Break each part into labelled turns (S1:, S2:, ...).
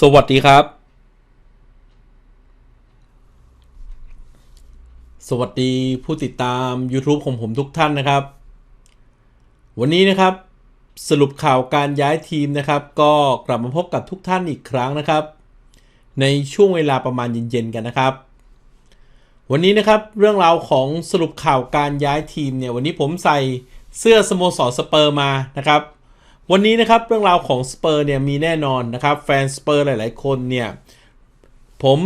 S1: สวัสดีครับ สวัสดีผู้ติดตาม YouTube ของผมทุกท่านนะครับ วันนี้นะครับสรุปข่าวการย้ายทีมนะครับ ก็กลับมาพบกับทุกท่านอีกครั้งนะครับ ในช่วงเวลาประมาณเย็นๆกันนะครับ วันนี้นะครับเรื่องราวของสรุปข่าวการย้ายทีมเนี่ยวันนี้ผมใส่เสื้อสโมสรสเปอร์มานะครับ วันนี้นะครับเรื่องราวของสเปอร์เนี่ยมีแน่นอนนะครับแฟนสเปอร์หลาย ๆ คนเนี่ยผม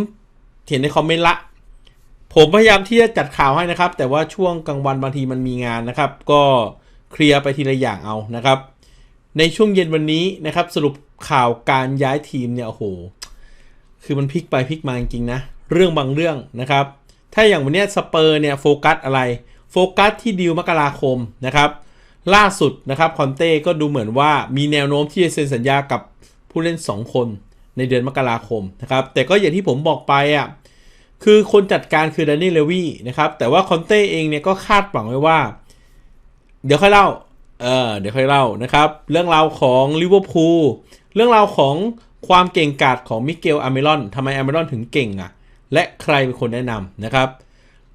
S1: เห็นในคอมเมนต์ละ ผมพยายามที่จะจัดข่าวให้นะครับ แต่ว่าช่วงกลางวันบางทีมันมีงานนะครับ ก็เคลียร์ไปทีละอย่างเอานะครับ ในช่วงเย็นวันนี้นะครับ สรุปข่าวการย้ายทีมเนี่ยโอ้โห คือมันพลิกไปพลิกมาจริงๆนะ เรื่องบางเรื่องนะครับ ถ้าอย่างวันนี้สเปอร์เนี่ยโฟกัสอะไร โฟกัสที่ดิวมกราคมนะครับ ล่าสุดนะครับคอนเต้ก็ดูเหมือนว่ามีแนวโน้มที่จะเซ็นสัญญากับผู้เล่น 2 คนในเดือนมกราคมนะครับ แต่ก็อย่างที่ผมบอกไปอะคือคนจัดการคือด a น i ลเลวีนะครับ แต่ว่าคอนเต้เองเนี่ยก็คาดหวังไว้ว่า เดี๋ยวค่อยเล่า เออเดี๋ยวค่อยเล่านะครับ เรื่องราวของลิเวอร์พูลเรื่องราวของความเก่งกาจของมิเกลอเมรอนทำไมอเมรอนถึงเก่งอะ และใครเป็นคนแนะนำนะครับ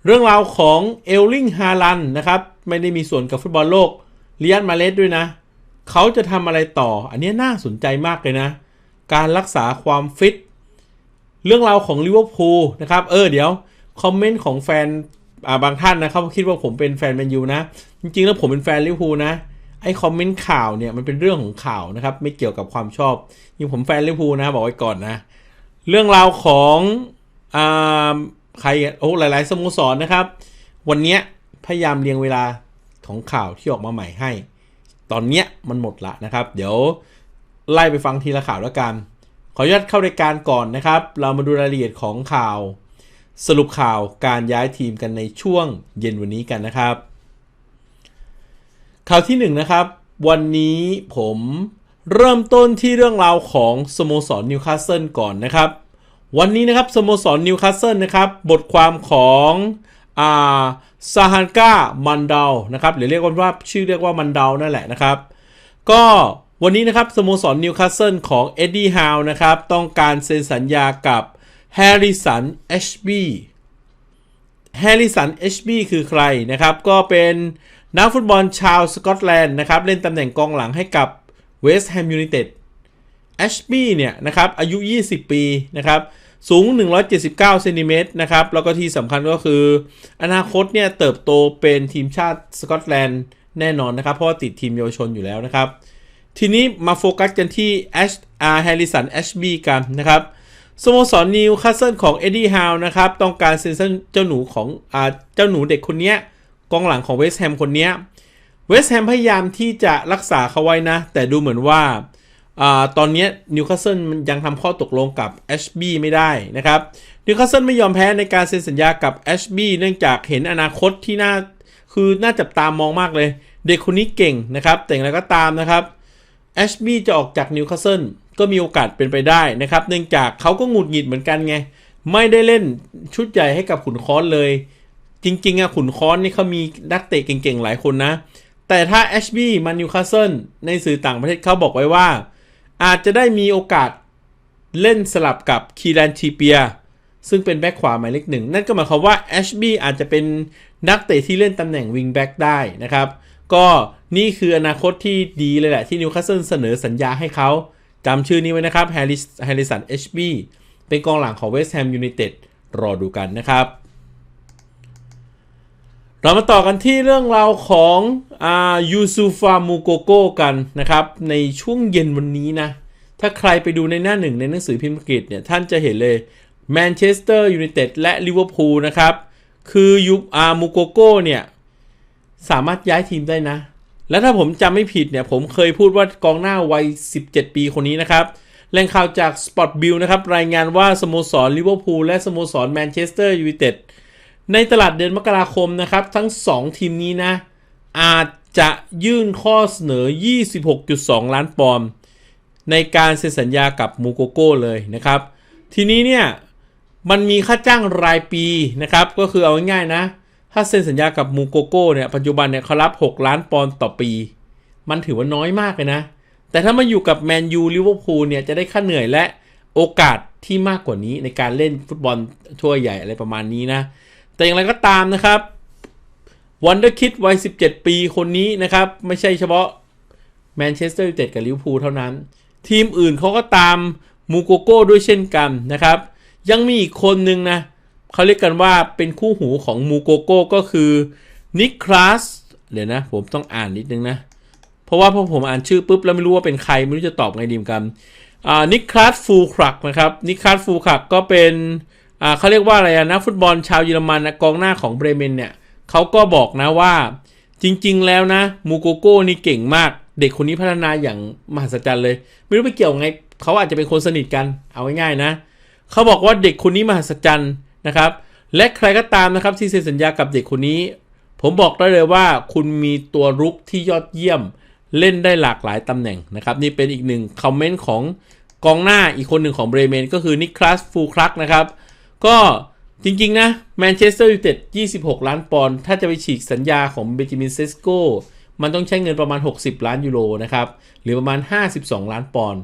S1: เรื่องราวของเอลลิงฮาลันนะครับ ไม่ได้มีส่วนกับฟุตบอลโลก เลียนมาเลสด้วยนะ เขาจะทำอะไรต่อ อันนี้น่าสนใจมากเลยนะ การรักษาความฟิต เรื่องราวของลิเวอร์พูลนะครับ เออเดี๋ยว คอมเมนต์ของแฟนาบางท่านนะครับคิดว่าผมเป็นแฟนแมนยูนะ จริงๆแล้วผมเป็นแฟนลิเวอร์พูลนะไอ้คอมเมนต์ข่าวเนี่ยมันเป็นเรื่องของข่าวนะครับ ไม่เกี่ยวกับความชอบยิ่งผมแฟนลิเวอร์พูลนะ บอกไว้ก่อนนะ เรื่องราวของอ่าใครโอ้หลาย ๆ สโมสรนะครับ วันนี้พยายามเรียงเวลา ของข่าวที่ออกมาใหม่ให้ ตอนเนี้ยมันหมดละนะครับ เดี๋ยวไล่ไปฟังทีละข่าวแล้วกัน ขออนุญาตเข้ารายการก่อนนะครับ เรามาดูรายละเอียดของข่าว สรุปข่าวการย้ายทีมกันในช่วงเย็นวันนี้กันนะครับ ข่าวที่1นนะครับ วันนี้ผมเริ่มต้นที่เรื่องราวของสโมสรนิวคาสเซิลก่อนนะครับ วันนี้นะครับสโมสรนิวคาสเซิลนะครับ บทความของอ่า ซาฮันกามันดาวนะครับหรือเรียกว่าชื่อเรียกว่ามันดาวนั่นแหละนะครับ ก็วันนี้นะครับสโมสรนิวคาสเซิลของเอ็ดดี้ฮาวนะครับต้องการเซ็นสัญญากับแฮร์ริสันเอชบีแฮร์ริสันเอชบีคือใครนะครับ ก็เป็นนักฟุตบอลชาวสกอตแลนด์นะครับ เล่นตำแหน่งกองหลังให้กับเวสต์แฮมยูไนเต็ดแอชบีเนี่ยนะครับอายุ 20 ปีนะครับ สูง 179เซนติเมตรนะครับ แล้วก็ที่สำคัญก็คือ อนาคตเนี่ยเติบโตเป็นทีมชาติสกอตแลนด์แน่นอนนะครับ เพราะว่าติดทีมเยาวชนอยู่แล้วนะครับ ทีนี้มาโฟกัสกันที่แอชอาร์แฮร์ริสันแอชบีกันนะครับสโมสรนิวคาสเซิลของเอ็ดดี้ฮาวนะครับ ต้องการเซ็นชั่นเจ้าหนูของอ่าเจ้าหนูเด็กคนเนี้ยกองหลังของเวสต์แฮมคนเนี้ยเวสต์แฮมพยายามที่จะรักษาเขาไว้นะ แต่ดูเหมือนว่า ตอนนี้นิวคาสเซิลยังทำข้อตกลงกับแอชบีไม่ได้นะครับนิวคาสเซิลไม่ยอมแพ้ในการเซ็นสัญญากับแอชบีเนื่องจากเห็นอนาคตที่น่าคือน่าจับตามองมากเลย เด็กคนนี้เก่งนะครับแต่อย่างไรก็ตามนะครับแอชบีจะออกจากนิวคาสเซิลก็มีโอกาสเป็นไปได้นะครับ เนื่องจากเขาก็หงุดหงิดเหมือนกันไง ไม่ได้เล่นชุดใหญ่ให้กับขุนค้อนเลย จริงๆอะขุนค้อนนี่เขามีนักเตะเก่งๆ หลายคนนะ แต่ถ้าแอชบีมานิวคาสเซิลในสื่อต่างประเทศเขาบอกไว้ว่า อาจจะได้มีโอกาสเล่นสลับกับคีรันทีเปีย ซึ่งเป็นแบ็คขวาหมายเลขหนึ่ง นั่นก็หมายความว่าแอชบีอาจจะเป็นนักเตะที่เล่นตำแหน่งวิงแบ็กได้นะครับ ก็นี่คืออนาคตที่ดีเลยแหละ ที่นิวคาสเซิลเสนอสัญญาให้เขาจำชื่อนี้ไว้นะครับแฮร์ริสแฮร์ริสันเอชบีเป็นกองหลังของเวสต์แฮมยูไนเต็ดรอดูกันนะครับ เรามาต่อกันที่เรื่องราวของอายูซูฟามูโกโกกันนะครับ ในช่วงเย็นวันนี้นะ ถ้าใครไปดูในหน้าหนึ่งในหนังสือพิมพ์อังกฤษเนี่ย ท่านจะเห็นเลยแมนเชสเตอร์ยูไนเต็ดและลิเวอร์พูลนะครับ คือยูอามูโกโกเนี่ย สามารถย้ายทีมได้นะ และถ้าผมจำไม่ผิดเนี่ย ผมเคยพูดว่ากองหน้าวัย 17 ปีคนนี้นะครับแหล่งข่าวจาก Spot b i l l นะครับรายงานว่าสโมสรลิเวอร์พูลและสโมสรแมนเชสเตอร์ยูไนเต็ด ในตลาดเดือนมกราคมนะครับ ทั้ง 2 ทีมนี้นะ อาจจะยื่นข้อเสนอ 26.2 ล้านปอนด์ในการเซ็นสัญญากับมูโกโก้เลยนะครับ ทีนี้เนี่ยมันมีค่าจ้างรายปีนะครับ ก็คือเอาง่ายๆนะ ถ้าเซ็นสัญญากับมูโกโก้เนี่ยปัจจุบันเนี่ยเขารับ 6 ล้านปอนด์ต่อปี มันถือว่าน้อยมากเลยนะ แต่ถ้ามาอยู่กับแมนยูลิเวอร์พูลเนี่ยจะได้ค่าเหนื่อยและโอกาสที่มากกว่านี้ในการเล่นฟุตบอลทั่วใหญ่อะไรประมาณนี้นะ แต่อย่างไรก็ตามนะครับวันเดอร์คิดวัย 17 ปีคนนี้นะครับ ไม่ใช่เฉพาะแมนเชสเตอร์ยูไนเต็ดกับลิเวอร์พูลเท่านั้น ทีมอื่นเขาก็ตามมูโกโก้ด้วยเช่นกันนะครับ ยังมีอีกคนนึงนะเขาเรียกกันว่าเป็นคู่หูของมูโกโก้ก็คือนิคลาสเดี๋ยวนะ ผมต้องอ่านนิดนึงนะ เพราะว่าพอผมอ่านชื่อปุ๊บ แล้วไม่รู้ว่าเป็นใคร ไม่รู้จะตอบไงดีมกันนิคลาสฟูครักนะครับนิคลาสฟูครักก็เป็น เขาเรียกว่าอะไรนะฟุตบอลชาวเยอรมันนะกองหน้าของเบรเมนเนี่ยเขาก็บอกนะว่าจริง ๆ แล้วนะมูโกโก้นี่เก่งมาก เด็กคนนี้พัฒนาอย่างมหัศจรรย์เลย ไม่รู้ไปเกี่ยวไงเขาอาจจะเป็นคนสนิทกันเอาง่ายๆนะเขาบอกว่าเด็กคนนี้มหัศจรรย์นะครับ และใครก็ตามนะครับที่เซ็นสัญญากับเด็กคนนี้ ผมบอกได้เลยว่าคุณมีตัวรุกที่ยอดเยี่ยมเล่นได้หลากหลายตำแหน่งนะครับนี่เป็นอีกหนึ่งคอมเมนต์ของกองหน้าอีกคนหนึ่งของเบรเมนก็คือนิคลัสฟูคลักนะครับ ก็จริงๆนะแมนเชสเตอร์ยูไนเต็ด26 ล้านปอนด์ถ้าจะไปฉีกสัญญาของเบจิมินเซสโกมันต้องใช้เงินประมาณ 60 ล้านยูโรนะครับ หรือประมาณ 52 ล้านปอนด์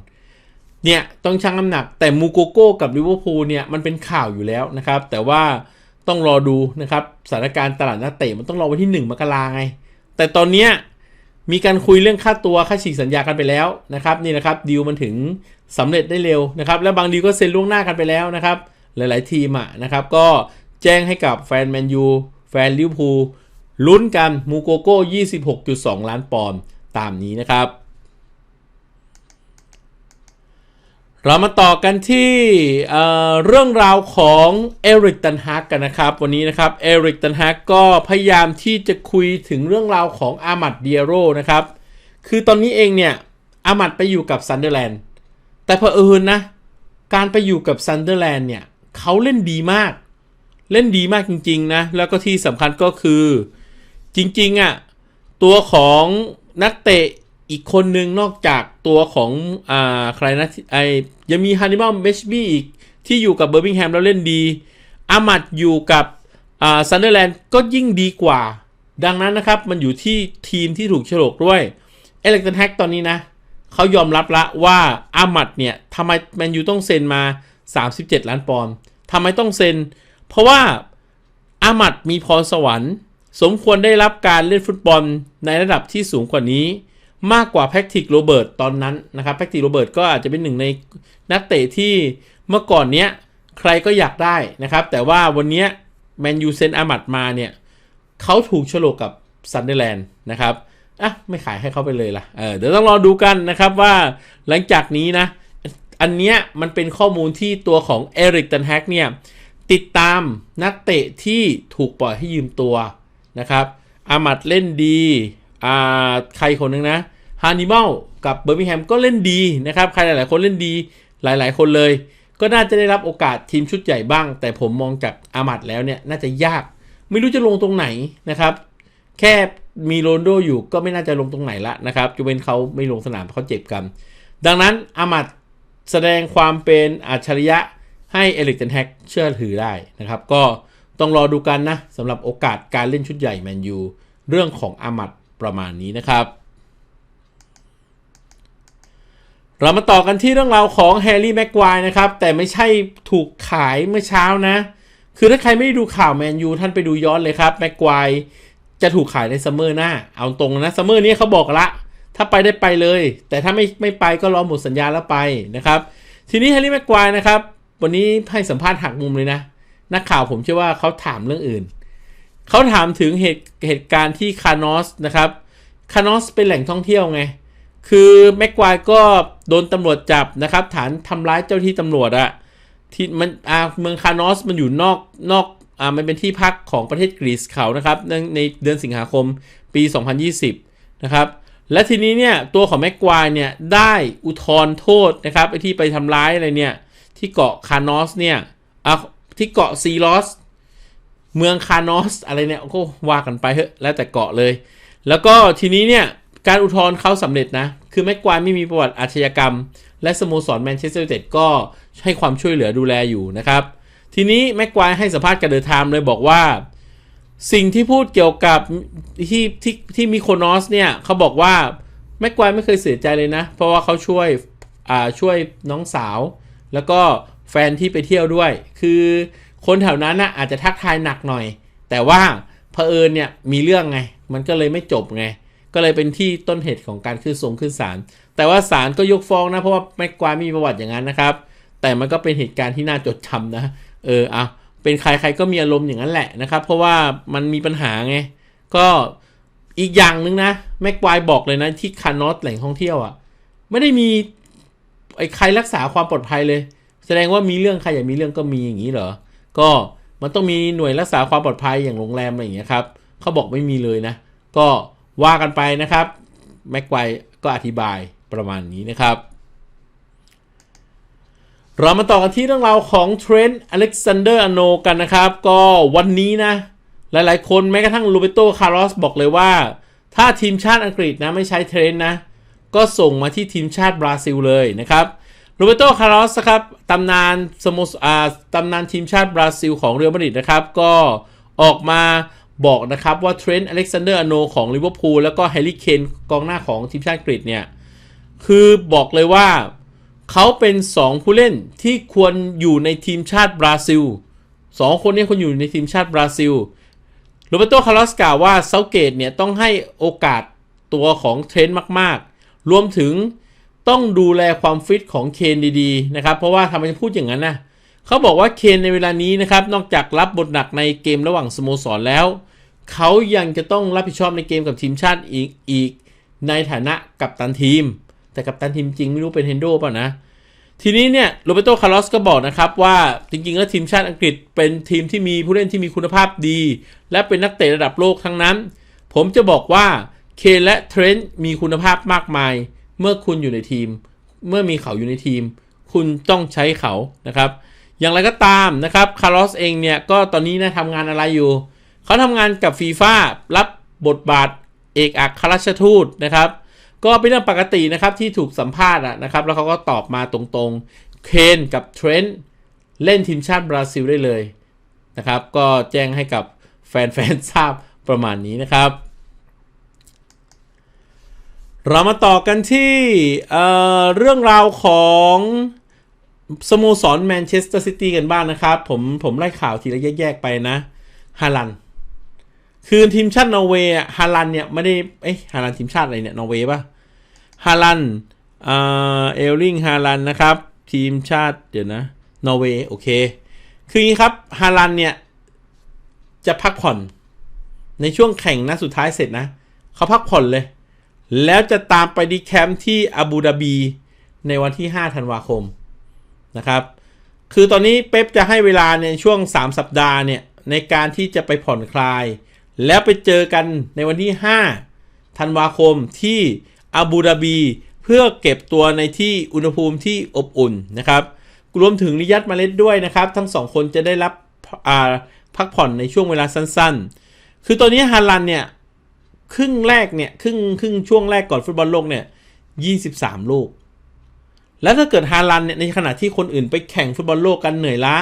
S1: เนี่ยต้องชั่งน้ำหนักแต่มูโกโก้กับลิเวอร์พูลเนี่ยมันเป็นข่าวอยู่แล้วนะครับ แต่ว่าต้องรอดูนะครับสถานการณ์ตลาดนักเตะมันต้องรอวันที่ 1 มกราไง แต่ตอนเนี้ยมีการคุยเรื่องค่าตัวค่าฉีกสัญญากันไปแล้วนะครับนี่นะครับดีลมันถึงสำเร็จได้เร็วนะครับ และบางดีลก็เซ็นล่วงหน้ากันไปแล้วนะครับ หลาย ๆ ทีมอะนะครับ ก็แจ้งให้กับแฟนแมนยูแฟนลิเวอร์พูลลุ้นกันมูโกโก้ 26.2 ล้านปอนด์ตามนี้นะครับ เรามาต่อกันที่เเรื่องราวของเอริกตันฮักกันนะครับ วันนี้นะครับเอริกตันฮักก็พยายามที่จะคุยถึงเรื่องราวของอามัดเดียโรนะครับ คือตอนนี้เองเนี่ยอามัดไปอยู่กับซันเดอร์แลนด์แต่เผอิญนะ การไปอยู่กับซันเดอร์แลนด์เนี่ย เขาเล่นดีมาก เล่นดีมากจริง ๆ นะ แล้วก็ที่สำคัญก็คือ จริง ๆอะ่ะ ตัวของนักเตะอีกคนนึงนอกจากตัวของ อ่า ใครนะไอยังมีฮันนิบาลเมชบี้อีก ที่อยู่กับเบอร์มิงแฮมแล้วเล่นดีอามัดอยู่กับ อ่าซันเดอร์แลนด์ก็ยิ่งดีกว่า ดังนั้นนะครับ มันอยู่ที่ทีมที่ถูกฉลกด้วย เอเล็กตันแฮกตอนนี้นะเขายอมรับละว่าอามัดเนี่ยทำไมแมนยูต้องเซ็นมา 37 ล้านปอนด์ทำไมต้องเซ็น เพราะว่าอามัดมีพรสวรรค์ สมควรได้รับการเล่นฟุตบอลในระดับที่สูงกว่านี้ มากกว่าแพคติกโรเบิร์ตตอนนั้นนะครับแพคติกโรเบิร์ตก็อาจจะเป็นหนึ่งในนักเตะที่เมื่อก่อนเนี้ยใครก็อยากได้นะครับ แต่ว่าวันนี้แมนยูเซ็นอามัดมาเนี่ยเขาถูกฉลกกับซันเดอร์แลนด์นะครับอะไม่ขายให้เขาไปเลยล่ะเออเดี๋ยวต้องรอดูกันนะครับว่าหลังจากนี้นะ อันเนี้ยมันเป็นข้อมูลที่ตัวของเอริกตันแฮกเนี่ยติดตามนักเตะที่ถูกปล่อยให้ยืมตัวนะครับ อามัดเล่นดี อ่า ใครคนนึงนะ ฮานิมัลกับเบอร์มิงแฮมก็เล่นดีนะครับ ใครหลายๆคนเล่นดีหลายๆคนเลย ก็น่าจะได้รับโอกาสทีมชุดใหญ่บ้าง แต่ผมมองจากอามัดแล้วเนี่ยน่าจะยาก ไม่รู้จะลงตรงไหนนะครับ แค่มีโรนโดอยู่ก็ไม่น่าจะลงตรงไหนละนะครับจะเป็นเขาไม่ลงสนามเพราะเขาเจ็บกัน ดังนั้นอามัด แสดงความเป็นอัจฉริยะให้เอลิกเทนแฮกเชื่อถือได้นะครับ ก็ต้องรอดูกันนะสำหรับโอกาสการเล่นชุดใหญ่แมนยูเรื่องของอามัดประมาณนี้นะครับ เรามาต่อกันที่เรื่องราวของแฮร์รี่แม็กควายนะครับ แต่ไม่ใช่ถูกขายเมื่อเช้านะ คือถ้าใครไม่ได้ดูข่าวแมนยูท่านไปดูย้อนเลยครับแม็กควายจะถูกขายในซัมเมอร์หน้า เอาตรงนะซัมเมอร์นี้เขาบอกละ ถ้าไปได้ไปเลย แต่ถ้าไม่ไม่ไปก็รอหมดสัญญาแล้วไปนะครับ ทีนี้แฮร์รี่แม็กควายนะครับ วันนี้ให้สัมภาษณ์หักมุมเลยนะ นักข่าวผมเชื่อว่าเขาถามเรื่องอื่น เขาถามถึงเหตุเหตุการณ์ที่คานอสนะครับ คานอสเป็นแหล่งท่องเที่ยวไง คือแม็กควายก็โดนตำรวจจับนะครับ ฐานทำร้ายเจ้าที่ตำรวจอะที่มันอ่าเมืองคานอสมันอยู่นอกนอกอ่ามันเป็นที่พักของประเทศกรีซเขานะครับในในเดือนสิงหาคมปี 2020 นะครับ และทีนี้เนี่ยตัวของแม็กควายเนี่ยได้อุทธรโทษนะครับไอที่ไปทำร้ายอะไรเนี่ยที่เกาะคานอสเนี่ยอะที่เกาะซีลอสเมืองคานอสอะไรเนี่ยก็ว่ากันไปเถอะแล้วแต่เกาะเลย แล้วก็ทีนี้เนี่ยการอุทธรณ์เขาสำเร็จนะ คือแม็กควายไม่มีประวัติอาชญากรรม และสโมสรแมนเชสเตอร์ยูไนเต็ดก็ให้ความช่วยเหลือดูแลอยู่นะครับ ทีนี้แม็กควายให้สัมภาษณ์กับเดอะไทม์เลยบอกว่า สิ่งที่พูดเกี่ยวกับที่ที่ที่มีโคนอสเนี่ยเขาบอกว่าแม็กควายไม่เคยเสียใจเลยนะ เพราะว่าเขาช่วยอ่าช่วยน้องสาว แล้วก็แฟนที่ไปเที่ยวด้วย คือคนแถวนั้นน่ะอาจจะทักทายหนักหน่อย แต่ว่าเผอิญเนี่ยมีเรื่องไง มันก็เลยไม่จบไง ก็เลยเป็นที่ต้นเหตุของการขึ้นทรงขึ้นศาลแต่ว่าศาลก็ยกฟ้องนะ เพราะว่าแม็กควายมีประวัติอย่างนั้นนะครับ แต่มันก็เป็นเหตุการณ์ที่น่าจดจำนะ เอออะ เป็นใครใครก็มีอารมณ์อย่างนั้นแหละนะครับ เพราะว่ามันมีปัญหาไง ก็อีกอย่างหนึ่งนะแม็กควายบอกเลยนะที่คานอสแหล่งท่องเที่ยวอะ่ะไม่ได้มีไอ้ใครรักษาความปลอดภัยเลย แสดงว่ามีเรื่องใครอยากมีเรื่องก็มีอย่างนี้เหรอ ก็มันต้องมีหน่วยรักษาความปลอดภัยอย่างโรงแรมอะไรอย่างเงี้ยครับเขาบอกไม่มีเลยนะ ก็ว่ากันไปนะครับแม็กไวก็อธิบายประมาณนี้นะครับ เรามาต่อกันที่เรื่องราวของเทรนต์อเล็กซานเดอร์อโนกันนะครับ ก็วันนี้นะ หลายๆ คนแม้กระทั่งลูเบโตคาร์ลอสบอกเลยว่า ถ้าทีมชาติอังกฤษนะไม่ใช้เทรนต์นะ ก็ส่งมาที่ทีมชาติบราซิลเลยนะครับโรเบโตคาร์ลอสครับตำนานสโมสรตำนานทีมชาติบราซิลของเรอัลมาดริดนะครับ ก็ออกมาบอกนะครับว่าเทรนต์อเล็กซานเดอร์อโนของลิเวอร์พูลแล้วก็แฮร์รี่เคนกองหน้าของทีมชาติอังกฤษเนี่ย คือบอกเลยว่า เขาเป็น 2 ผู้เล่นที่ควรอยู่ในทีมชาติบราซิล 2 คนนี้ควรอยู่ในทีมชาติบราซิลโรเบโตคาร์ลอสกล่าวว่าเซาเกตเนี่ยต้องให้โอกาสตัวของเทรนต์มาก ๆ รวมถึงต้องดูแลความฟิตของเคนดีๆนะครับ เพราะว่าทำไมพูดอย่างนั้นนะเขาบอกว่าเคนในเวลานี้นะครับ นอกจากรับบทหนักในเกมระหว่างสโมสรแล้ว เขายังจะต้องรับผิดชอบในเกมกับทีมชาติอีกอีก ในฐานะกัปตันทีม แต่กัปตันทีมจริงไม่รู้เป็นเฮนโดป่ะนะ ทีนี้เนี่ยโรเบโตคาร์ลอสก็บอกนะครับว่าจริงๆ แล้วทีมชาติอังกฤษเป็นทีมที่มีผู้เล่นที่มีคุณภาพดี และเป็นนักเตะระดับโลกทั้งนั้น ผมจะบอกว่าเคนและเทรนต์มีคุณภาพมากมาย เมื่อคุณอยู่ในทีม เมื่อมีเขาอยู่ในทีม คุณต้องใช้เขานะครับ อย่างไรก็ตามนะครับคาร์ลอสเองเนี่ยก็ตอนนี้นะทำงานอะไรอยู่ เขาทำงานกับฟีฟ่ารับบทบาทเอกอัครราชทูตนะครับ ก็เป็นเรื่องปกตินะครับที่ถูกสัมภาษณ์นะครับ แล้วเขาก็ตอบมาตรงๆ เคนกับเทรนต์เล่นทีมชาติบราซิลได้เลยนะครับ ก็แจ้งให้กับแฟนๆทราบประมาณนี้นะครับ เรามาต่อกันที่เเรื่องราวของสโมสรแมนเชสเตอร์ซิตี้กันบ้างนะครับ ผมผมไล่ข่าวทีละแยกๆไปนะฮาลัน คือทีมชาตินอร์เวย์ฮาลันเนี่ยไม่ได้เอ้ฮาลันทีมชาติอะไรเนี่ยนอร์เวย์ป่ะฮาลันเอ่อเอลลิงฮาลันนะครับ ทีมชาติเดี๋ยวนะนอร์เวย์โอเค คืออย่างนี้ครับฮาลันเนี่ยจะพักผ่อนในช่วงแข่งนัดสุดท้ายเสร็จนะ เขาพักผ่อนเลย แล้วจะตามไปดีแคมป์ที่อาบูดาบี ในวันที่ 5 ธันวาคมนะครับ คือตอนนี้เป๊ปจะให้เวลาในช่วง 3 สัปดาห์เนี่ย ในการที่จะไปผ่อนคลาย แล้วไปเจอกันในวันที่ 5 ธันวาคมที่อาบูดาบี เพื่อเก็บตัวในที่อุณหภูมิที่อบอุ่นนะครับรวมถึงริยัตมาเลสด้วยนะครับ ทั้งสองคนจะได้รับพักผ่อนในช่วงเวลาสั้นๆ คือตอนนี้ฮาลันเนี่ย ครึ่งแรกเนี่ย ครึ่งครึ่งช่วงแรกก่อนฟุตบอลโลกเนี่ย 23 ลูก แล้วถ้าเกิดฮาลันเนี่ย ในขณะที่คนอื่นไปแข่งฟุตบอลโลกกันเหนื่อยล้า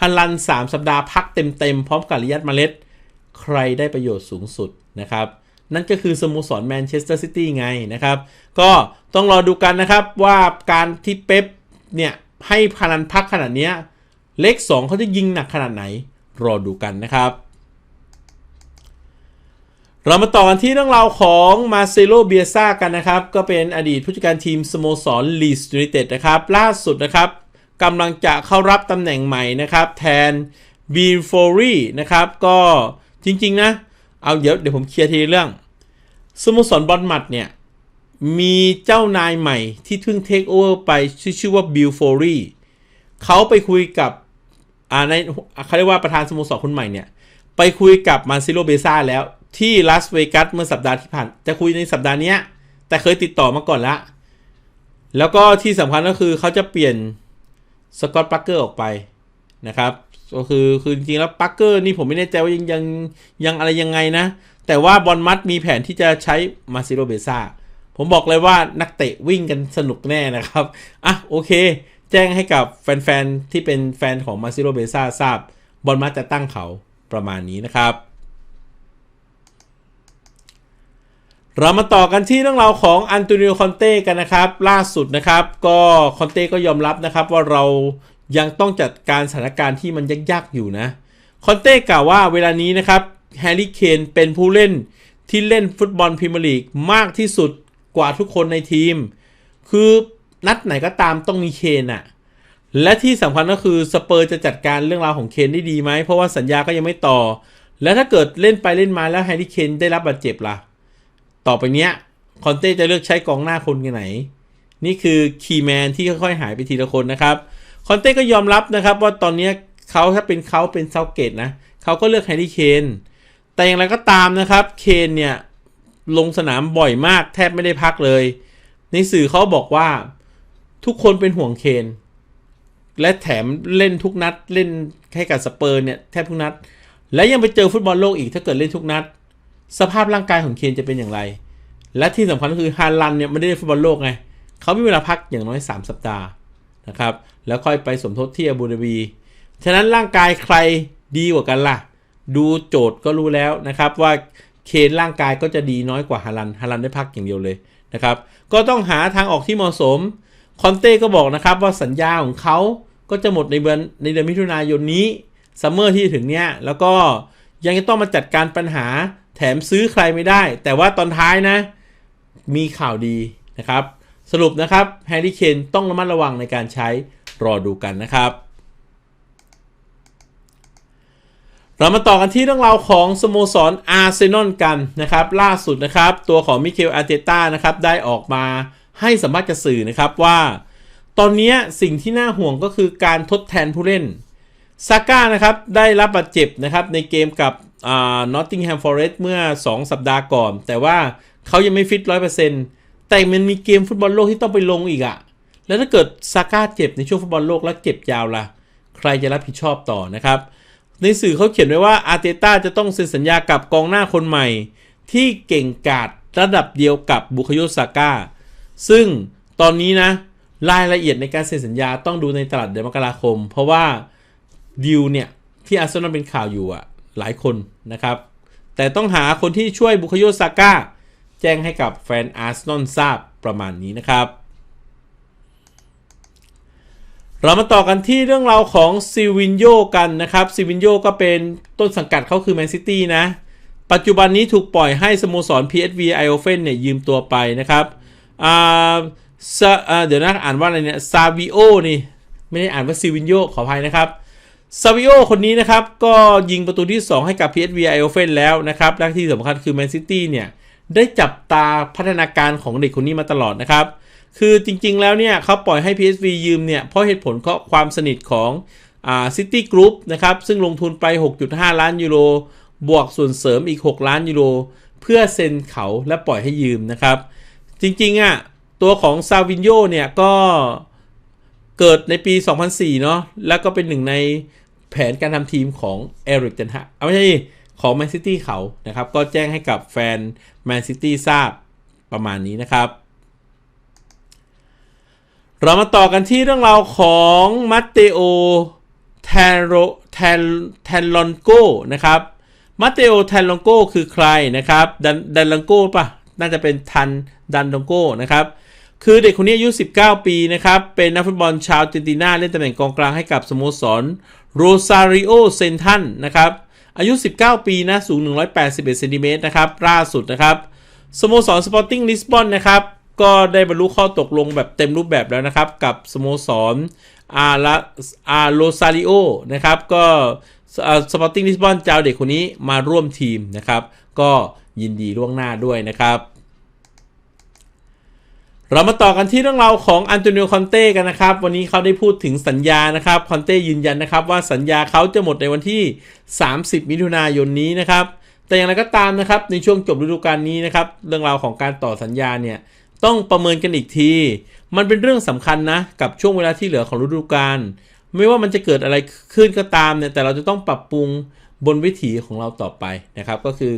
S1: ฮาลัน 3 สัปดาห์พักเต็มๆ พร้อมกับริยัตมาเลส ใครได้ประโยชน์สูงสุดนะครับ นั่นก็คือสโมสรแมนเชสเตอร์ซิตี้ไงนะครับ ก็ต้องรอดูกันนะครับว่าการที่เป๊ปเนี่ยให้พานันพักขนาดนี้เลข2เขาจะยิงหนักขนาดไหน รอดูกันนะครับ เรามาต่อกันที่เรื่องราวของมาเซโลเบียซ่ากันนะครับ ก็เป็นอดีตผู้จัดการทีมสโมสรลีสยูไนเต็ดนะครับ ล่าสุดนะครับกำลังจะเข้ารับตำแหน่งใหม่นะครับ แทนบีฟอรีนะครับ ก็ จริง ๆ นะ เอาเดี๋ยวเดี๋ยวผมเคลียร์ทีเรื่อง สโมสรบอลมัดเนี่ย มีเจ้านายใหม่ที่เพิ่งเทคโอเวอร์ไปชื่อชื่อว่าบิลฟอรีเขาไปคุยกับอ่าในเขาเรียกว่าประธานสโมสรคนใหม่เนี่ย ไปคุยกับมาซิโลเบซ่าแล้วที่ลาสเวกัสเมื่อสัปดาห์ที่ผ่าน จะคุยในสัปดาห์นี้แต่เคยติดต่อมาก่อนละ แล้วก็ที่สำคัญก็คือเขาจะเปลี่ยนสกอตปักเกอร์ออกไปนะครับ ก็คือคือจริงๆแล้วปักเกอร์นี่ผมไม่แน่ใจว่ายังยังยังอะไรยังไงนะ แต่ว่าบอลมัดมีแผนที่จะใช้มาซิโรเบซ่าผมบอกเลยว่านักเตะวิ่งกันสนุกแน่นะครับอะโอเค แจ้งให้กับแฟนๆ ที่เป็นแฟนของมาซิโรเบซ่าทราบบอลมัดจะตั้งเขาประมาณนี้นะครับเรามาต่อกันที่เรื่องราวของอันโตนิโอคอนเต้กันนะครับ ล่าสุดนะครับ ก็คอนเต้ก็ยอมรับนะครับว่าเรา ยังต้องจัดการสถานการณ์ที่มันยากๆอยู่นะคอนเต้กล่าวว่าเวลานี้นะครับแฮร์รี่เคนเป็นผู้เล่นที่เล่นฟุตบอลพรีเมียร์ลีกมากที่สุดกว่าทุกคนในทีม คือนัดไหนก็ตามต้องมีเคนอะและที่สำคัญก็คือสเปอร์จะจัดการเรื่องราวของเคนได้ดีไหม เพราะว่าสัญญาก็ยังไม่ต่อ แล้วถ้าเกิดเล่นไปเล่นมาแล้วแฮร์รี่เคนได้รับบาดเจ็บล่ะ ต่อไปเนี้ยคอนเต้จะเลือกใช้กองหน้าคนกันไหน นี่คือคีย์แมนที่ค่อยๆหายไปทีละคนนะครับ คอนเต้ก็ยอมรับนะครับว่าตอนนี้เขาถ้าเป็นเขาเป็นเซาเกตนะเขาก็เลือกแฮร์รี่เคนแต่อย่างไรก็ตามนะครับเคนเนี่ยลงสนามบ่อยมากแทบไม่ได้พักเลย ในสื่อเขาบอกว่าทุกคนเป็นห่วงเคน และแถมเล่นทุกนัดเล่นให้กับสเปอร์เนี่ยแทบทุกนัด และยังไปเจอฟุตบอลโลกอีกถ้าเกิดเล่นทุกนัด สภาพร่างกายของเคนจะเป็นอย่างไร และที่สำคัญก็คือฮาลันเนี่ยไม่ได้เล่นฟุตบอลโลกไงเขามีเวลาพักอย่างน้อย 3 สัปดาห์นะครับ แล้วค่อยไปสมทบที่อาบูดาบี ฉะนั้นร่างกายใครดีกว่ากันล่ะ ดูโจทย์ก็รู้แล้วนะครับว่าเคนร่างกายก็จะดีน้อยกว่าฮาลันฮาลันได้พักอย่างเดียวเลยนะครับ ก็ต้องหาทางออกที่เหมาะสม คอนเต้ก็บอกนะครับว่าสัญญาของเขาก็จะหมดในเดือนในเดือนมิถุนายนนี้ซัมเมอร์ที่ถึงเนี้ยแล้วก็ยังจะต้องมาจัดการปัญหาแถมซื้อใครไม่ได้ แต่ว่าตอนท้ายนะ มีข่าวดีนะครับ สรุปนะครับแฮร์รี่เคนต้องระมัดระวังในการใช้ รอดูกันนะครับ เรามาต่อกันที่เรื่องราวของสโมสรอาร์เซนอลกันนะครับ ล่าสุดนะครับ ตัวของมิเคลอาร์เตต้านะครับได้ออกมาให้สัมภาษณ์กับสื่อนะครับว่า ตอนนี้สิ่งที่น่าห่วงก็คือการทดแทนผู้เล่นซาก้านะครับได้รับบาดเจ็บนะครับในเกมกับนอตติงแฮมฟอร์เรสต์เมื่อ 2 สัปดาห์ก่อน แต่ว่าเขายังไม่ฟิตร้อยเปอร์เซ็นต์แต่มันมีเกมฟุตบอลโลกที่ต้องไปลงอีกอะ แล้วถ้าเกิดซาก้าเจ็บในช่วงฟุตบอลโลกแล้วเจ็บยาวล่ะ ใครจะรับผิดชอบต่อนะครับ ในสื่อเขาเขียนไว้ว่าอาร์เตต้าจะต้องเซ็นสัญญากับกองหน้าคนใหม่ ที่เก่งกาจระดับเดียวกับบุคโยซาก้า ซึ่งตอนนี้นะรายละเอียดในการเซ็นสัญญาต้องดูในตลาดเดือนมกราคม เพราะว่าดิวเนี่ย ที่อาร์เซนอลเป็นข่าวอยู่อะหลายคนนะครับ แต่ต้องหาคนที่ช่วยบุคโยซาก้า แจ้งให้กับแฟนอาร์เซนอลทราบประมาณนี้นะครับ เรามาต่อกันที่เรื่องราวของซิวินโยกันนะครับซิวินโยก็เป็นต้นสังกัดเขาคือแมนซิตี้นะ ปัจจุบันนี้ถูกปล่อยให้สโมสร PSV i o f e n เนี่ยยืมตัวไปนะครับอ่าเดี๋ยวนะอ่านว่าอะไรเนี่ยซาวิโอนี่ ไม่ได้อ่านว่าซิวินโยขออภัยนะครับซาวิโอคนนี้นะครับ ก็ยิงประตูที่ 2 ให้กับ PSV i o f e n แล้วนะครับและที่สำคัญคือแมนซิตี้เนี่ย ได้จับตาพัฒนาการของเด็กคนนี้มาตลอดนะครับ คือจริงๆแล้วเนี่ยเขาปล่อยให้ PSV ยืมเนี่ยเพราะเหตุผลเพราความสนิทของอ่าซิตี้กรุ๊ปนะครับ ซึ่งลงทุนไป 6.5 ล้านยูโร บวกส่วนเสริมอีก 6 ล้านยูโร เพื่อเซ็นเขาและปล่อยให้ยืมนะครับ จริงๆอะตัวของซาวินโยเนี่ยก็เกิดในปี 2004 เนาะแล้วก็เป็นหนึ่งในแผนการทำทีมของเอริกเทนฮาเอาไม่ใช่ของแมนซิตี้เขานะครับ ก็แจ้งให้กับแฟนแมนซิตี้ทราบประมาณนี้นะครับ เรามาต่อกันที่เรื่องราวของมัตเตโอแทนโรแทนแทนลอนโกนะครับมัตเตโอแทนลอนโกคือใครนะครับดันดันลอนโกปะน่าจะเป็นทันดันลอนโกนะครับคือเด็กคนนี้อายุ 19 ปีนะครับ เป็นนักฟุตบอลชาวเจนตินาเล่นตำแหน่งกองกลางให้กับสโมสรโรซาริโอเซนทันนะครับ อายุ 19 ปีนะ สูง 181เซนติเมตรนะครับล่าสุดนะครับ สโมสรสปอร์ติ้งลิสบอนนะครับ ก็ได้บรรลุข้อตกลงแบบเต็มรูปแบบแล้วนะครับ กับสโมสรอาราอาโรซาริโอนะครับ ก็สปอร์ติ้งลิสบอนเจ้าเด็กคนนี้มาร่วมทีมนะครับ ก็ยินดีล่วงหน้าด้วยนะครับ เรามาต่อกันที่เรื่องราวของอันโตนิโอคอนเต้กันนะครับ วันนี้เขาได้พูดถึงสัญญานะครับคอนเต้ยืนยันนะครับว่าสัญญาเขาจะหมดในวันที่ 30 มิถุนายนนี้นะครับ แต่อย่างไรก็ตามนะครับในช่วงจบฤดูกาลนี้นะครับ เรื่องราวของการต่อสัญญาเนี่ย ต้องประเมินกันอีกที มันเป็นเรื่องสำคัญนะ กับช่วงเวลาที่เหลือของฤดูกาล ไม่ว่ามันจะเกิดอะไรขึ้นก็ตามเนี่ย แต่เราจะต้องปรับปรุงบนวิถีของเราต่อไปนะครับ ก็คือ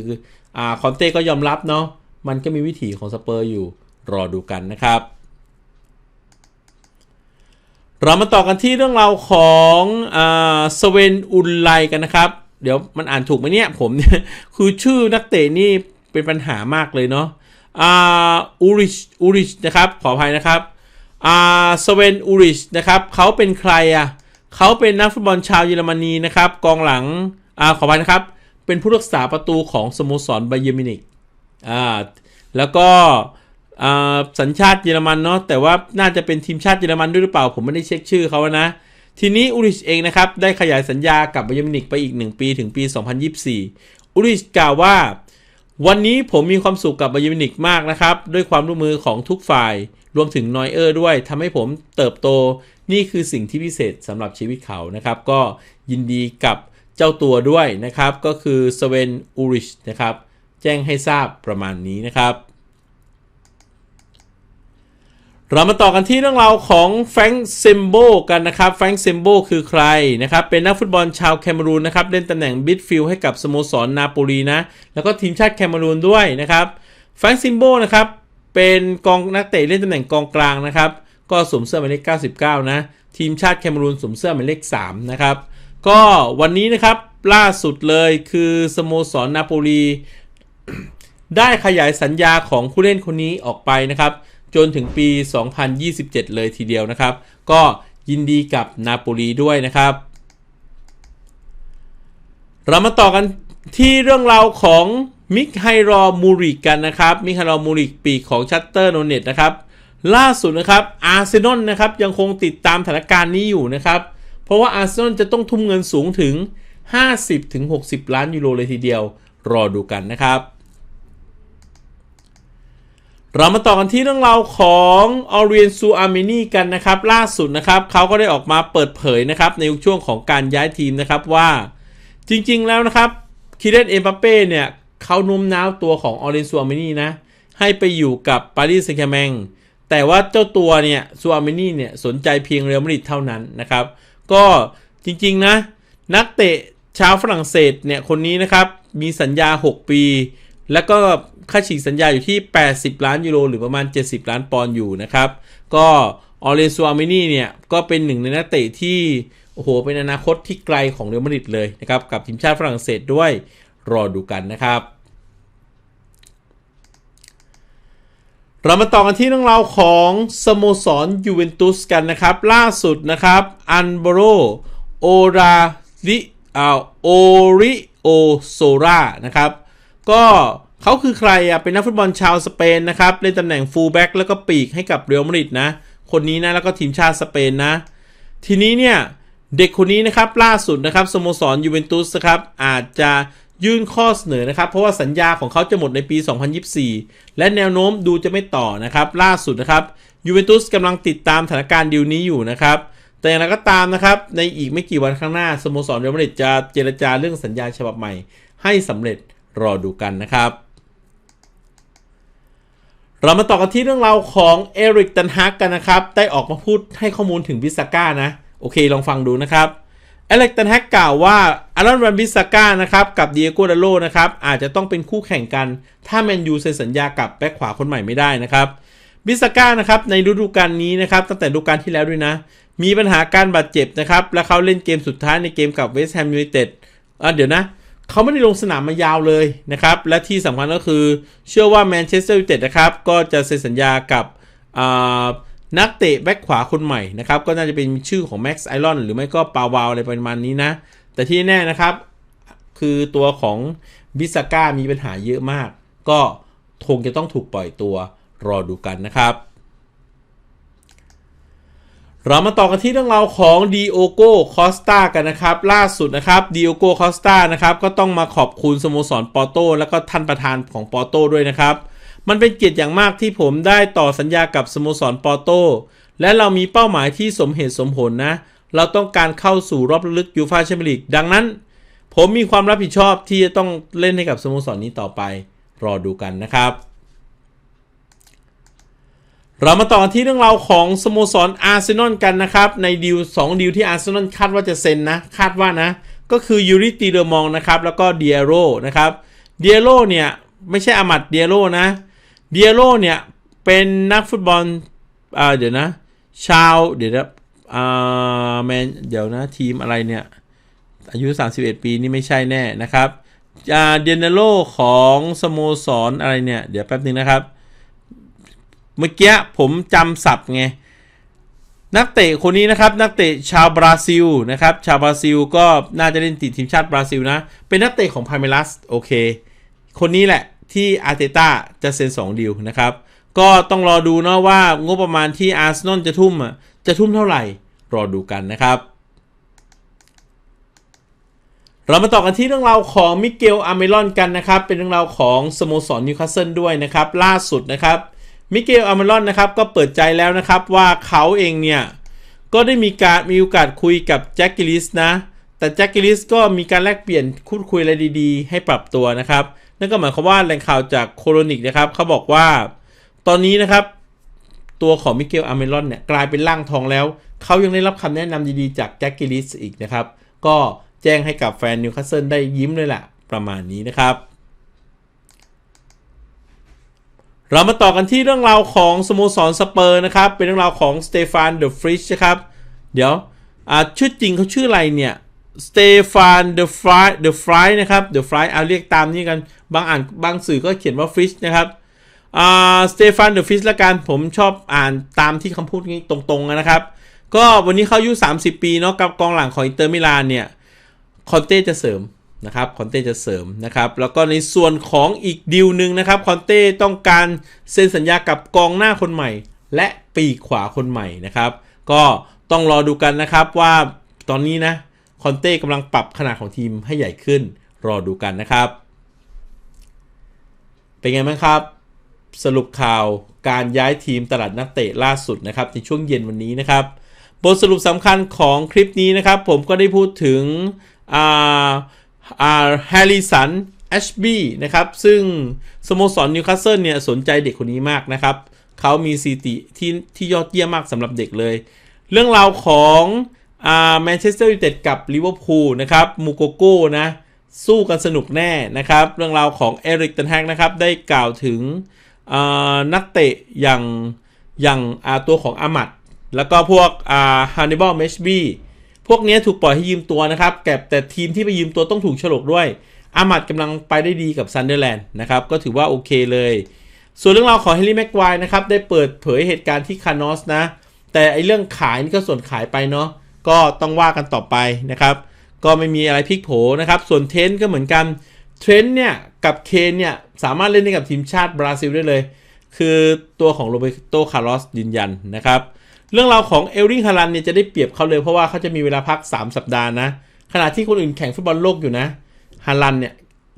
S1: อ่าคอนเต้ก็ยอมรับเนาะ มันก็มีวิถีของสเปอร์อยู่ รอดูกันนะครับ เรามาต่อกันที่เรื่องราวของสเวนอุลไลกันนะครับ เดี๋ยวมันอ่านถูกไหมเนี่ยผมเนี่ย คือชื่อนักเตะนี่เป็นปัญหามากเลยเนาะ อ่าอูริชอูริชนะครับขออภัยนะครับอ่าสเวนอูริชนะครับเขาเป็นใครอะเขาเป็นนักฟุตบอลชาวเยอรมนีนะครับกองหลังอ่าขออภัยนะครับ เป็นผู้รักษาประตูของสโมสรไบเยอร์มินิกอ่าแล้วก็อ่าสัญชาติเยอรมันเนาะแต่ว่าน่าจะเป็นทีมชาติเยอรมันด้วยหรือเปล่า ผมไม่ได้เช็คชื่อเขานะ ทีนี้อูริชเองนะครับ ได้ขยายสัญญากับไบเยอร์มินิกไปอีก 1 ปีถึงปี 2024อูริชกล่าวว่า วันนี้ผมมีความสุขกับไบเยวินิกมากนะครับ ด้วยความร่วมมือของทุกฝ่าย รวมถึงนอยเออร์ด้วยทำให้ผมเติบโต นี่คือสิ่งที่พิเศษสำหรับชีวิตเขานะครับ ก็ยินดีกับเจ้าตัวด้วยนะครับ ก็คือสเวนอูริชนะครับ แจ้งให้ทราบประมาณนี้นะครับ เรามาต่อกันที่เรื่องราวของแฟรงค์เซมโบกันนะครับแฟรงค์เซมโบคือใครนะครับ เป็นนักฟุตบอลชาวแคเมรูนนะครับ เล่นตำแหน่งบิดฟิลให้กับสโมสรนาโปลีนะ แล้วก็ทีมชาติแคเมรูนด้วยนะครับแฟรงค์ซิมโบนะครับ เป็นกองนักเตะเล่นตำแหน่งกองกลางนะครับ ก็สวมเสื้อหมายเลข 99 นะ ทีมชาติแคเมรูนสวมเสื้อหมายเลข 3 นะครับ ก็วันนี้นะครับล่าสุดเลยคือสโมสรนาโปลีได้ขยายสัญญาของผู้เล่นคนนี้ออกไปนะครับ จนถึงปี 2027 เลยทีเดียวนะครับ ก็ยินดีกับนาโปลีด้วยนะครับ เรามาต่อกันที่เรื่องราวของมิคไฮรอมูริกกันนะครับ มิคไฮรอมูริกปีกของชัตเตอร์โนเน็ตนะครับ ล่าสุดนะครับอาร์เซนอลนะครับยังคงติดตามสถานการณ์นี้อยู่นะครับ เพราะว่าอาร์เซนอลจะต้องทุ่มเงินสูงถึง 50-60 ล้านยูโรเลยทีเดียว รอดูกันนะครับ เรามาต่อกันที่เรื่องราวของออเรียนซูอาร์เมนีกันนะครับ ล่าสุดนะครับเขาก็ได้ออกมาเปิดเผยนะครับในช่วงของการย้ายทีมนะครับว่า จริงๆแล้วนะครับคิเรนเอ็มบัปเป้เนี่ยเขานุ่มน้าวตัวของออเรียนซูอาร์เมนีนะให้ไปอยู่กับปารีสแซงต์แชร์แมงแต่ว่าเจ้าตัวเนี่ยซูอาร์เมนีเนี่ยสนใจเพียงเรอัลมาดริดเท่านั้นนะครับ ก็จริงๆนะนักเตะชาวฝรั่งเศสเนี่ยคนนี้นะครับมีสัญญา 6 ปี แล้วก็ ค่าฉีกสัญญาอยู่ที่ 80 ล้านยูโรหรือประมาณ 70 ล้านปอนด์อยู่นะครับ ก็ออเรนซัวมินี่เนี่ย ก็เป็นหนึ่งในนักเตะที่ โอ้โห เป็นอนาคตที่ไกลของเรอัลมาดริดเลยนะครับ กับทีมชาติฝรั่งเศสด้วยรอดูกันนะครับ เรามาต่อกันที่เรื่องราวของสโมสรยูเวนตุสกันนะครับ ล่าสุดนะครับ อันโบโรโอราริอาโอริโอโซรานะครับ ก็ เขาคือใครอะเป็นนักฟุตบอลชาวสเปนนะครับเล่นตำแหน่งฟูลแบ็กแล้วก็ปีกให้กับเรอัลมาดริดนะ คนนี้นะแล้วก็ทีมชาติสเปนนะ ทีนี้เนี่ยเด็กคนนี้นะครับล่าสุดนะครับสโมสรยูเวนตุสครับอาจจะยื่นข้อเสนอนะครับ เพราะว่าสัญญาของเขาจะหมดในปี 2024 และแนวโน้มดูจะไม่ต่อนะครับ ล่าสุดนะครับยูเวนตุสกำลังติดตามสถานการณ์ดีลนี้อยู่นะครับ แต่อย่างไรก็ตามนะครับ ในอีกไม่กี่วันข้างหน้าสโมสรเรอัลมาดริดจะเจรจาเรื่องสัญญาฉบับใหม่ ให้สำเร็จรอดูกันนะครับ เรามาต่อกันที่เรื่องราวของเอริกตันฮักกันนะครับ ได้ออกมาพูดให้ข้อมูลถึงบิสก้านะ โอเค ลองฟังดูนะครับเอริกตันฮักกล่าวว่าอารอนวันบิสก้านะครับกับเดียโกดาโลนะครับอาจจะต้องเป็นคู่แข่งกัน ถ้าแมนยูเซ็นสัญญากับแบ็คขวาคนใหม่ไม่ได้นะครับบิสก้านะครับในฤดูกาลนี้นะครับตั้งแต่ฤดูกาลที่แล้วด้วยนะ มีปัญหาการบาดเจ็บนะครับ และเขาเล่นเกมสุดท้ายในเกมกับเวสต์แฮมยูไนเต็ดอะเดี๋ยวนะ เขาไม่ได้ลงสนามมายาวเลยนะครับ และที่สำคัญก็คือ เชื่อว่าแมนเชสเตอร์ยูไนเต็ดนะครับ ก็จะเซ็นสัญญากับนักเตะแบ็คขวาคนใหม่นะครับ ก็น่าจะเป็นชื่อของแม็กซ์ไอรอนหรือไม่ก็ปาวาวอะไรประมาณนี้นะ แต่ที่แน่นะครับ คือตัวของบิสก้ามีปัญหาเยอะมาก ก็คงจะต้องถูกปล่อยตัวรอดูกันนะครับ เรามาต่อกันที่เรื่องราวของดิโอโกคอสตากันนะครับ ล่าสุดนะครับดิโอโกคอสตานะครับก็ต้องมาขอบคุณสโมสรปอร์โตแล้วก็ท่านประธานของปอร์โตด้วยนะครับ มันเป็นเกียรติอย่างมากที่ผมได้ต่อสัญญากับสโมสรปอร์โตและเรามีเป้าหมายที่สมเหตุสมผลนะ เราต้องการเข้าสู่รอบลึกยูฟาแชมเปี้ยนลีกดังนั้น ผมมีความรับผิดชอบที่จะต้องเล่นให้กับสโมสรนี้ต่อไป รอดูกันนะครับ เรามาต่อที่เรื่องราวของสโมสรอาร์เซนอลกันนะครับ ในดีล2ดีลที่อาร์เซนอลคาดว่าจะเซ็นนะ คาดว่านะ ก็คือยูริตีเดอมองนะครับ แล้วก็เดียโรนะครับเดียโรเนี่ยไม่ใช่อามัดเดียโรนะเดียโรเนี่ยเป็นนักฟุตบอลอ่าเดี๋ยวนะ ชาวเดี๋ยวนะอ่าแมนเดี๋ยวนะทีมอะไรเนี่ย อายุ 31 ปีนี่ไม่ใช่แน่นะครับอ่าเดนเนโรของสโมสรอะไรเนี่ย เดี๋ยวแป๊บนึงนะครับ เมื่อกี้ผมจำศัพท์ไง นักเตะคนนี้นะครับ นักเตะชาวบราซิลนะครับ ชาวบราซิลก็น่าจะเล่นติดทีมชาติบราซิลนะ เป็นนักเตะของพาเมลัสโอเค คนนี้แหละที่อาร์เตต้าจะเซ็น2ดีลนะครับ ก็ต้องรอดูเนาะว่างบประมาณที่อาร์เซนอลจะทุ่มจะทุ่มเท่าไหร่ รอดูกันนะครับเรามาต่อกันที่เรื่องราวของมิเกลอาร์เมลอนกันนะครับ เป็นเรื่องราวของสโมสรนิวคาสเซิลด้วยนะครับ ล่าสุดนะครับ มิเกลอาร์เมลอนนะครับก็เปิดใจแล้วนะครับว่าเขาเองเนี่ย ก็ได้มีการมีโอกาสคุยกับแจ็คกิลิสนะ แต่แจ็คกิลิสก็มีการแลกเปลี่ยนพูดคุยอะไรดีๆ ให้ปรับตัวนะครับ นั่นก็หมายความว่าแหล่งข่าวจากโคโรนิกนะครับเขาบอกว่า ตอนนี้นะครับ ตัวของมิเกลอาร์เมลอนเนี่ยกลายเป็นร่างทองแล้ว เขายังได้รับคำแนะนำดีๆจากแจ็คกิลิสอีกนะครับ ก็แจ้งให้กับแฟนนิวคาสเซิลได้ยิ้มเลยแหละประมาณนี้นะครับ เรามาต่อกันที่เรื่องราวของสโมสรสเปอร์นะครับ เป็นเรื่องราวของสเตฟานเดอะฟริชนะครับ เดี๋ยวชื่อจริงเขาชื่ออะไรเนี่ยสเตฟานเดอะฟรายเดอะฟรายนะครับเดอะฟรายเอาเรียกตามนี้กัน บางอ่านบางสื่อก็เขียนว่าฟริชนะครับสเตฟานเดอะฟริชละกันผมชอบอ่านตามที่คำพูดนี้ตรงๆนะครับ ก็วันนี้เขาอายุ 30 ปีเนาะกับกองหลังของอินเตอร์มิลานเนี่ยคอนเต้จะเสริม นะครับคอนเต้จะเสริมนะครับ แล้วก็ในส่วนของอีกดิวหนึ่งนะครับคอนเต้ต้องการเซ็นสัญญากับกองหน้าคนใหม่ และปีกขวาคนใหม่นะครับ ก็ต้องรอดูกันนะครับว่าตอนนี้นะคอนเต้กำลังปรับขนาดของทีมให้ใหญ่ขึ้น รอดูกันนะครับ เป็นไงบ้างครับ สรุปข่าวการย้ายทีมตลาดนักเตะล่าสุดนะครับในช่วงเย็นวันนี้นะครับ บทสรุปสำคัญของคลิปนี้นะครับ ผมก็ได้พูดถึงอ่าอ่า แฮร์ริสันแอชบีนะครับ ซึ่งสโมสรนิวคาสเซิลเนี่ยสนใจเด็กคนนี้มากนะครับ เขามีสถิติที่ที่ยอดเยี่ยมมากสำหรับเด็กเลย เรื่องราวของแมนเชสเตอร์ยูไนเต็ดกับลิเวอร์พูลนะครับมูโกโก้นะ สู้กันสนุกแน่นะครับ เรื่องราวของเอริกเตนแฮกนะครับ ได้กล่าวถึงนักเตะอย่างอย่างตัวของอามัด แล้วก็พวกฮันนิบอลเมชบี พวกนี้ถูกปล่อยให้ยืมตัวนะครับแต่ทีมที่ไปยืมตัวต้องถูกฉลกด้วยอามัดกำลังไปได้ดีกับซันเดอร์แลนด์นะครับก็ถือว่าโอเคเลย ส่วนเรื่องราวของเฮนรี่แม็กควายนะครับได้เปิดเผยเหตุการณ์ที่คานอสนะ แต่ไอเรื่องขายนี่ก็ส่วนขายไปเนาะก็ต้องว่ากันต่อไปนะครับก็ไม่มีอะไรพลิกโผนะครับ ส่วนเทนก็เหมือนกันเทรนเนี่ยกับเคนเนี่ยสามารถเล่นได้กับทีมชาติบราซิลได้เลย คือตัวของโรเบโตคาร์ลอสยืนยันนะครับ เรื่องราวของเอลริงฮารันเนี่ยจะได้เปรียบเขาเลยเพราะว่าเขาจะมีเวลาพัก 3 สัปดาห์นะ ขณะที่คนอื่นแข่งฟุตบอลโลกอยู่นะฮารันเนี่ย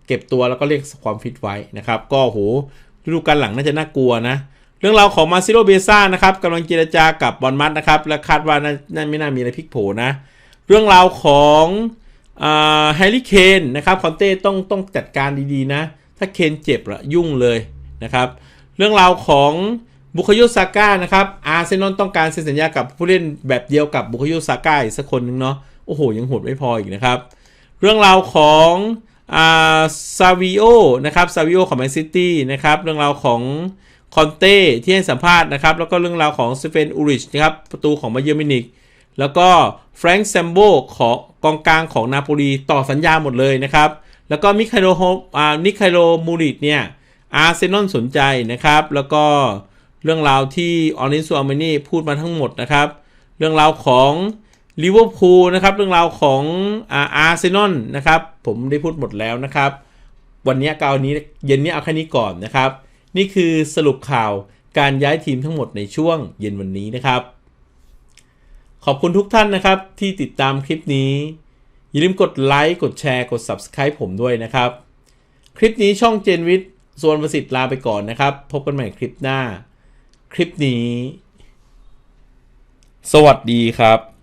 S1: เก็บตัวแล้วก็เรียกความฟิตไว้นะครับ ก็โหฤดูกาลหลังน่าจะน่ากลัวนะ เรื่องราวของมาซิโรเบซ่านะครับกำลังเจรจากับบอลมัดนะครับ และคาดว่าน่าไม่น่ามีอะไรพลิกโผนะ เรื่องราวของแฮร์รี่เคนนะครับคอนเต้ต้องต้องจัดการดีๆนะ ถ้าเคนเจ็บละยุ่งเลยนะครับ เรื่องราวของ บุคโยซาก้านะครับอาร์เซนอลต้องการเซ็นสัญญากับผู้เล่นแบบเดียวกับบุคโยซาก้าอีกสักคนนึงเนาะโอ้โห ยังโหดไม่พออีกนะครับ เรื่องราวของอาซาวิโอนะครับซาวิโอของแมนซิตี้นะครับเรื่องราวของคอนเต้ที่ให้สัมภาษณ์นะครับ แล้วก็เรื่องราวของสเฟนอูริชนะครับประตูของมาเยอร์มินิกแล้วก็แฟรงค์แซมโบของกองกลางของนาโปลีต่อสัญญาหมดเลยนะครับ แล้วก็มิคาโลนิคาโลมูริตเนี่ยอาร์เซนอลสนใจนะครับ แล้วก็ เรื่องราวที่ออนิสูอามานี่พูดมาทั้งหมดนะครับ เรื่องราวของลิเวอร์พูลนะครับ เรื่องราวของอาร์เซนอลนะครับ ผมได้พูดหมดแล้วนะครับ วันนี้กาวนี้เย็นนี้เอาแค่นี้ก่อนนะครับ นี่คือสรุปข่าวการย้ายทีมทั้งหมดในช่วงเย็นวันนี้นะครับ ขอบคุณทุกท่านนะครับที่ติดตามคลิปนี้ อย่าลืมกดไลค์กดแชร์กด Subscribe ผมด้วยนะครับ คลิปนี้ช่องเจนวิทย์ส่วนประสิทธิ์ลาไปก่อนนะครับ พบกันใหม่คลิปหน้า คลิปนี้ สวัสดีครับ